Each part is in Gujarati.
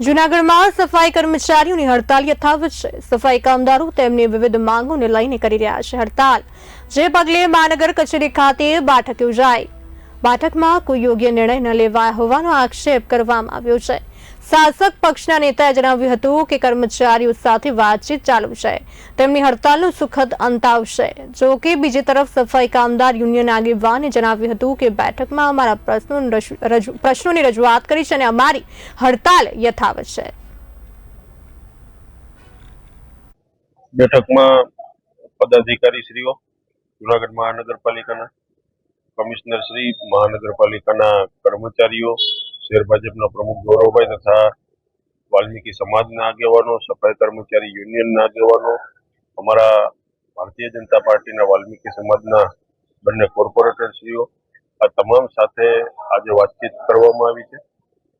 જૂનાગઢમાં સફાઈ કર્મચારીઓની હડતાલ યથાવત છે. સફાઈ કામદારો તેમની વિવિધ માંગોને લઈને કરી રહ્યા છે હડતાલ. જે પગલે મહાનગર કચેરી ખાતે બેઠક યોજાઈ. બેઠકમાં કોઈ યોગ્ય નિર્ણય ન લેવાયો હોવાનો આક્ષેપ કરવામાં આવ્યો છે. શાસક પક્ષના નેતાએ જણાવ્યું હતું કે કર્મચારીઓ સાથે વાતચીત ચાલુ છે. તેમની હડતાલનો સુખદ અંત આવશે. જો કે બીજી તરફ સફાઈ કામદાર યુનિયન આગેવાને જણાવ્યું હતું કે બેઠકમાં અમારા પ્રશ્નો પ્રશ્નોની રજૂઆત કરી છે અને અમારી હડતાલ યથાવત છે. બેઠકમાં પદાધિકારીશ્રીઓ જુનાગઢ મહાનગરપાલિકાના કમિશનર શ્રી, મહાનગરપાલિકાના કર્મચારીઓ, શહેર ભાજપના પ્રમુખ ગૌરવભાઈ તથા વાલ્મીકી સમાજના આગેવાનો, સફાઈ કર્મચારી યુનિયનના આગેવાનો, અમારા ભારતીય જનતા પાર્ટીના વાલ્મીકી સમાજના બંને કોર્પોરેટરશ્રીઓ, આ તમામ સાથે આજે વાતચીત કરવામાં આવી છે.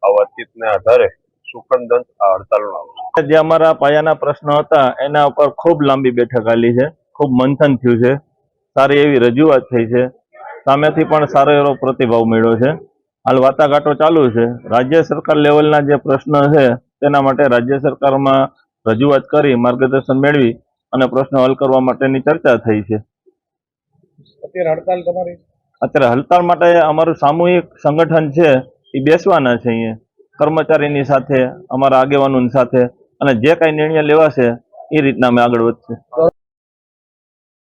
આ વાતચીતને આધારે સુખંદંત આ હડતાલનો આવશે જે અમારા પાયાના પ્રશ્નો હતા, એના ઉપર ખૂબ લાંબી બેઠક આલી છે. ખૂબ મંથન થયું છે. સારી એવી રજૂઆત થઈ છે. સામેથી પણ સારો એવો પ્રતિભાવ મળ્યો છે. હાલ વાટાઘાટો ચાલુ છે. રાજ્ય સરકાર લેવલના જે પ્રશ્ન છે તેના માટે રાજ્ય સરકારમાં રજૂઆત કરી માર્ગદર્શન મેળવી અને પ્રશ્ન હલ કરવા માટેની ચર્ચા થઈ છે. અત્યારે હડતાલ તમારી? અત્યારે હડતાળ માટે અમારું સામૂહિક સંગઠન છે એ બેસવાના છે અહીંયા. કર્મચારીની સાથે અમારા આગેવાનોની સાથે અને જે કાંઈ નિર્ણય લેવાશે એ રીતના અમે આગળ વધશે.